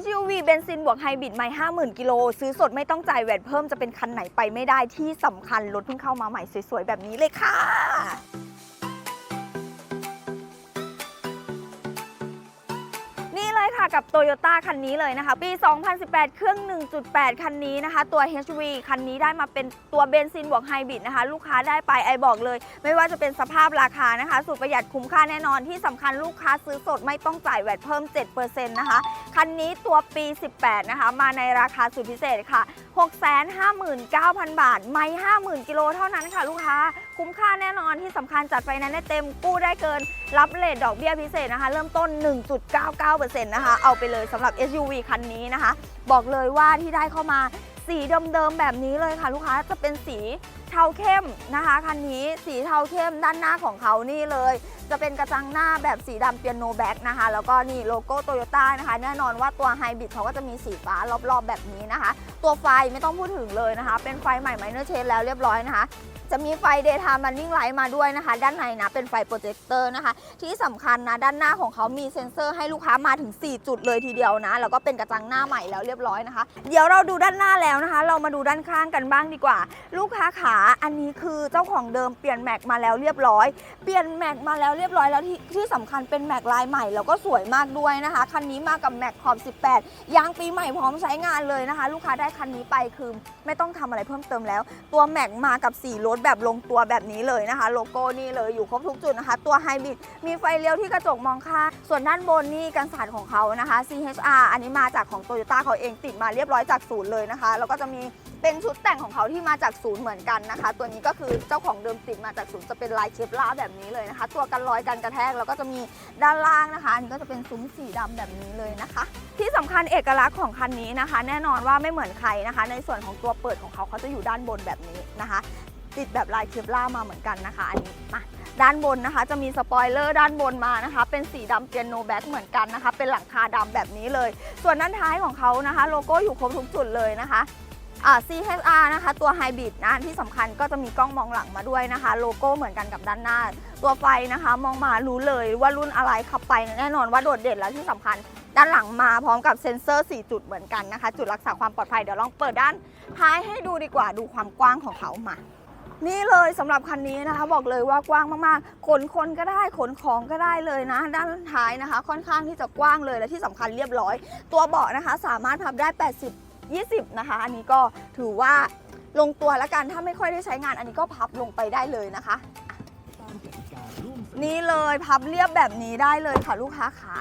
SUV เบนซินบวกไฮบริดไม่ 50,000 กิโล ซื้อสดไม่ต้องจ่ายแวดเพิ่มจะเป็นคันไหนไปไม่ได้ที่สำคัญรถเพิ่งเข้ามาใหม่สวยๆ แบบนี้เลยค่ะ กับ Toyota คันนี้เลยนะคะ ปี 2018 เครื่อง 1.8 คันนี้นะคะ ตัว HV คันนี้ได้มาเป็นตัวเบนซินบวกไฮบริดนะคะ ลูกค้าได้ไปไอบอกเลย ไม่ว่าจะเป็นสภาพราคานะคะ สุดประหยัดคุ้มค่าแน่นอนที่สำคัญลูกค้าซื้อสดไม่ต้องจ่ายแวดเพิ่ม 7%นะคะ คันนี้ตัวปี 18 นะคะ มาในราคาสุดพิเศษค่ะ 659,000 บาท ไม่ 50,000 กิโลเท่านั้นค่ะลูกค้า คุ้มค่าแน่นอนที่สำคัญจัดไฟแนนซ์ได้เต็มกู้ได้เกิน รับเลทดอกเบี้ยพิเศษนะคะ เริ่มต้น 1.99%นะคะเอาไปเลยสำหรับ SUV คันนี้นะคะ บอกเลยว่าที่ได้เข้ามาสีเดิมๆแบบนี้เลยค่ะ ลูกค้าจะเป็นสีเทาเข้มนะคะคันนี้สีเทาเข้มด้านหน้าของเขานี่เลย จะเป็นกระจังหน้าแบบสีดำเปียโนแบ็กนะคะ แล้วก็นี่โลโก้โตโยต้านะคะ แน่นอนว่าตัวไฮบริดเขาก็จะมีสีฟ้ารอบๆแบบนี้นะคะ ตัวไฟไม่ต้องพูดถึงเลยนะคะ เป็นไฟใหม่ไมเนอร์เชนแล้วเรียบร้อยนะคะ จะมีไฟ daytime running light มาด้วยนะคะ ด้านในนะเป็นไฟโปรเจคเตอร์นะคะ ที่สำคัญนะด้านหน้าของเขามีเซ็นเซอร์ให้ลูกค้ามาถึง 4 จุดเลยทีเดียวนะ แล้วก็เป็นกระจังหน้าใหม่แล้วเรียบร้อยนะคะ เดี๋ยวเราดูด้านหน้าแล้วนะคะ เรามาดูด้านข้างกันบ้างดีกว่า ลูกค้าขาอันนี้คือเจ้าของเดิมเปลี่ยนแม็กมาแล้วเรียบร้อย เปลี่ยนแม็กมาแล้วเรียบร้อยแล้วที่ที่สำคัญเป็นแม็กลายใหม่แล้วก็สวยมากด้วยนะคะคันนี้มากับแม็กขอบ 18 ยางปีใหม่พร้อมใช้งานเลยนะคะ ลูกค้าได้คันนี้ไปคือไม่ต้องทำอะไรเพิ่มเติมแล้ว ตัวแม็กมากับสีรถแบบลงตัวแบบนี้เลยนะคะ โลโก้นี่เลยอยู่ครบทุกจุดนะคะ ตัวไฮบริดมีไฟเลี้ยวที่กระจกมองข้างส่วนด้านบนนี่กันสาดของเขานะคะ CHR อันนี้มาจากของ Toyota เขาเองติดมาเรียบร้อยจากศูนย์เลยนะคะ แล้วก็จะมีเป็นชุดแต่งของเขาที่มาจากศูนย์เหมือนกันนะคะ ตัวนี้ก็คือเจ้าของเดิมติดมาจากศูนย์จะเป็นลายเคปลาแบบนี้เลยนะคะ ตัวกันรอยกันกระแทกแล้วก็จะมีด้านล่างนะคะอันนี้ก็จะเป็นซุ้มสีดำแบบนี้เลยนะคะ ที่สำคัญเอกลักษณ์ของคันนี้นะคะ แน่นอนว่าไม่เหมือนใครนะคะ ในส่วนของตัวเปิดของเขาเขาจะอยู่ด้านบนแบบนี้นะคะ ติดแบบลายเคปล่ามาเหมือนกันนะคะ อันนี้มาด้านบนนะคะ จะมีสปอยเลอร์ด้านบนมานะคะ เป็นสีดำเปียโนแบ็กเหมือนกันนะคะ เป็นหลังคาดำแบบนี้เลย ส่วนด้านท้ายของเขานะคะ โลโก้อยู่ครบทุกจุดเลยนะคะอ่า CHR นะคะ ตัวไฮบริดนะที่สำคัญก็จะมีกล้องมองหลังมาด้วยนะคะ โลโก้เหมือนกันกับด้านหน้า ตัวไฟนะคะ มองมารู้เลยว่ารุ่นอะไรขับไปแน่นอนว่าโดดเด่นแล้วที่สำคัญ ด้านหลังมาพร้อมกับเซ็นเซอร์ 4 จุดเหมือนกันนะคะ จุดรักษาความปลอดภัยเดี๋ยวลองเปิดด้านท้ายให้ดูดีกว่าดูความกว้างของเขามา นี่เลยสำหรับคันนี้นะคะ บอกเลยว่ากว้างมากๆ ขนคนก็ได้ขนของก็ได้เลยนะ ด้านท้ายนะคะ ค่อนข้างที่จะกว้างเลยและที่สำคัญเรียบร้อย ตัวเบาะนะคะ สามารถพับได้ 80 20 นะคะ อันนี้ก็ถือว่าลงตัวแล้วกันถ้าไม่ค่อยได้ใช้งาน อันนี้ก็พับลงไปได้เลยนะคะนี่เลยพับเรียบแบบนี้ได้เลยค่ะลูกค้าขา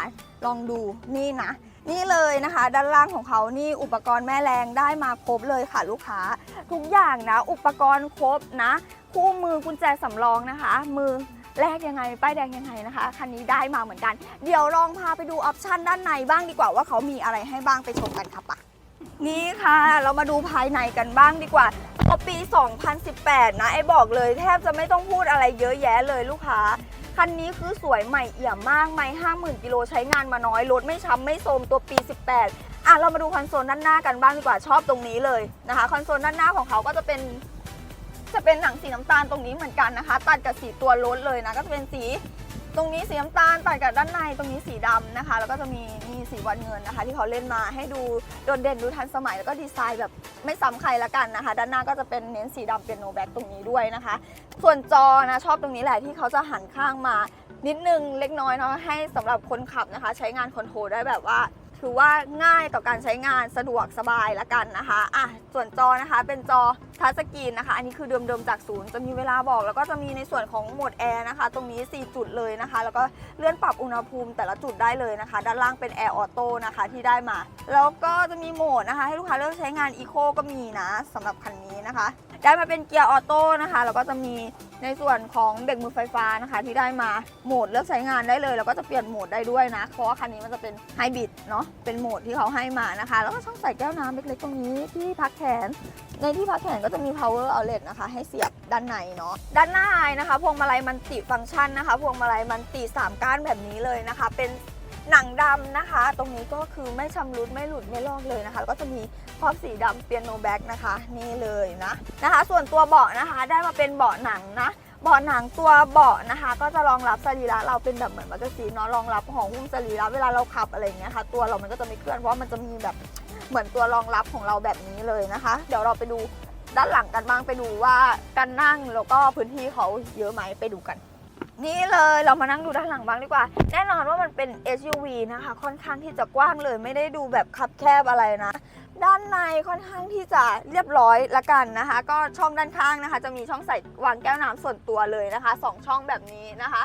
ลองดูนี่นะ นี่เลยนะคะ ด้านล่างของเขานี่อุปกรณ์แม่แรงได้มาครบเลยค่ะลูกค้า ทุกอย่างนะ อุปกรณ์ครบนะ คู่มือกุญแจสำรองนะคะ มือแลกยังไง ป้ายแดงยังไงนะคะ คันนี้ได้มาเหมือนกัน เดี๋ยวลองพาไปดูออปชันด้านในบ้างดีกว่าว่าเขามีอะไรให้บ้างไปชมกันค่ะปะ นี่ค่ะ เรามาดูภายในกันบ้างดีกว่าตัวปี 2018 นะ ไอ้บอกเลยแทบจะไม่ต้องพูดอะไรเยอะแยะเลยลูกค้า คันนี้คือสวยใหม่เอี่ยมมากไม่ห้าหมื่นกิโลใช้งานมาน้อย รถไม่ช้ำไม่โทรมตัวปี 18 อะ เรามาดูคอนโซลด้านหน้ากันบ้างดีกว่าชอบตรงนี้เลยนะคะ คอนโซลด้านหน้าของเขาก็จะเป็น จะเป็นหนังสีน้ำตาลตรงนี้เหมือนกันนะคะ ตัดกับสีตัวรถเลยนะ ก็จะเป็นสี ตรงนี้สีน้ำตาลตัดกับด้านในตรงนี้สีดำนะคะ แล้วก็จะมีมีสีวันเงินนะคะ ที่เขาเล่นมาให้ดูโดดเด่นดูทันสมัยแล้วก็ดีไซน์แบบไม่ซ้ำใครละกันนะคะ ด้านหน้าก็จะเป็นเน้นสีดำเป็นโนแบ็กตรงนี้ด้วยนะคะ ส่วนจอนะชอบตรงนี้แหละที่เขาจะหันข้างมานิดนึงเล็กน้อยเนาะให้สำหรับคนขับนะคะ ใช้งานคอนโทรลได้แบบว่า ถือว่าง่ายต่อการใช้งานสะดวกสบายละกันนะคะอะส่วนจอนะคะเป็นจอทัชสกรีนนะคะ อันนี้คือเดิมๆจากศูนย์จะมีเวลาบอก แล้วก็จะมีในส่วนของโหมดแอร์นะคะ ตรงนี้ 4 จุดเลยนะคะ แล้วก็เลื่อนปรับอุณหภูมิแต่ละจุดได้เลยนะคะ ด้านล่างเป็นแอร์ออโต้นะคะที่ได้มา แล้วก็จะมีโหมดนะคะ ให้ลูกค้าเลือกใช้งานอีโคก็มีนะสำหรับคันนี้นะคะ ได้มาเป็นเกียร์ออโต้นะคะแล้วก็จะมีในส่วนของเบรกมือไฟฟ้านะคะ ที่ได้มาโหมดเลือกใช้งานได้เลย แล้วก็จะเปลี่ยนโหมดได้ด้วยนะ เพราะว่าคันนี้มันจะเป็นไฮบริดเนาะเป็นโหมดที่เขาให้มานะคะ แล้วก็ช่องใส่แก้วน้ำเล็กๆตรงนี้ที่พักแขน ในที่พักแขนก็จะมี power outlet นะคะ ให้เสียบด้านในเนาะด้านหน้านะคะ พวงมาลัยมันติฟังก์ชันนะคะ พวงมาลัยมันติสามก้านแบบนี้เลยนะคะ เป็น หนังดำนะคะ ตรงนี้ก็คือไม่ชำรุดไม่หลุดไม่ลอกเลยนะคะ แล้วก็จะมีครอบสีดำเปียโนแบ็กนะคะ นี่เลยนะนะคะ ส่วนตัวเบาะนะคะ ได้มาเป็นเบาะหนังนะเบาะหนังตัวเบาะนะคะ ก็จะรองรับสรีระเราเป็นแบบเหมือนมักกะซีนเนาะรองรับของหุ้มสรีระเวลาเราขับอะไรอย่างเงี้ยค่ะ ตัวเรามันก็จะไม่เคลื่อนเพราะมันจะมีแบบเหมือนตัวรองรับของเราแบบนี้เลยนะคะ เดี๋ยวเราไปดูด้านหลังกันบ้างไปดูว่าการนั่งแล้วก็พื้นที่เขาเยอะไหมไปดูกัน นี่เลยเรามานั่งดูด้านหลังบ้างดีกว่า แน่นอนว่ามันเป็น SUV นะคะ ค่อนข้างที่จะกว้างเลยไม่ได้ดูแบบคับแคบอะไรนะ ด้านในค่อนข้างที่จะเรียบร้อยละกันนะคะ ก็ช่องด้านข้างนะคะ จะมีช่องใส่วางแก้วน้ำส่วนตัวเลยนะคะสองช่องแบบนี้นะคะ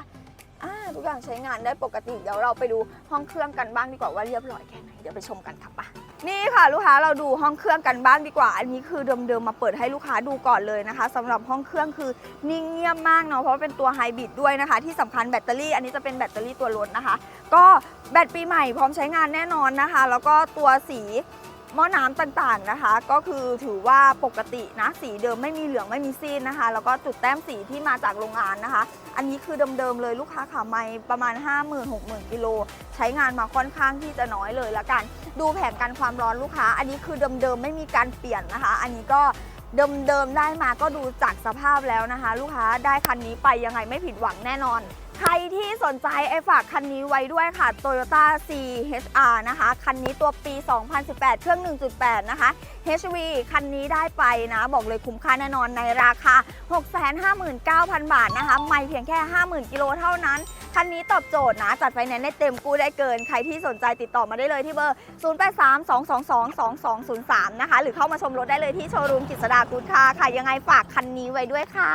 ทุกอย่างใช้งานได้ปกติเดี๋ยวเราไปดูห้องเครื่องกันบ้างดีกว่าว่าเรียบร้อยแค่ไหนเดี๋ยวไปชมกันค่ะปะ นี่ค่ะลูกค้าเราดูห้องเครื่องกันบ้างดีกว่า อันนี้คือเดิมๆมาเปิดให้ลูกค้าดูก่อนเลยนะคะสำหรับห้องเครื่องคือนิ่งเงียบมากเนาะเพราะเป็นตัวไฮบริดด้วยนะคะ ที่สำคัญแบตเตอรี่อันนี้จะเป็นแบตเตอรี่ตัวรถนะคะ ก็แบตปีใหม่พร้อมใช้งานแน่นอนนะคะ แล้วก็ตัวสีหม้อน้ำต่างๆนะคะ ก็คือถือว่าปกตินะสีเดิมไม่มีเหลืองไม่มีซีดนะคะ แล้วก็จุดแต้มสีที่มาจากโรงงานนะคะ อันนี้คือเดิมๆเลยลูกค้าขาไม่ประมาณ 5 0 0 0 0 6 0 0 0กิโลใช้งานมาค่อนข้างที่จะน้อยเลยละกันดูแผงกันความร้อนลูกค้า อันนี้คือเดิมๆไม่มีการเปลี่ยนนะคะ อันนี้ก็เดิมๆได้มาก็ดูจากสภาพแล้วนะคะ ลูกค้าได้คันนี้ไปยังไงไม่ผิดหวังแน่นอน ใครที่สนใจไอ้ฝากคันนี้ไว้ด้วยค่ะ Toyota CHR นะคะ คันนี้ตัวปี 2018 เครื่อง 1.8 นะคะ HV คันนี้ได้ไปนะ บอกเลยคุ้มค่าแน่นอนในราคา 659,000 บาทนะคะ ไม่เพียงแค่ 50,000 กิโลเท่านั้นคันนี้ตอบโจทย์นะจัดไฟแนนซ์ได้เต็มกู้ได้เกิน ใครที่สนใจติดต่อมาได้เลยที่เบอร์ 0832222203 นะคะ หรือเข้ามาชมรถได้เลยที่โชว์รูมกิจสดากูดค่ะค่ะ ยังไงฝากคันนี้ไว้ด้วยค่ะ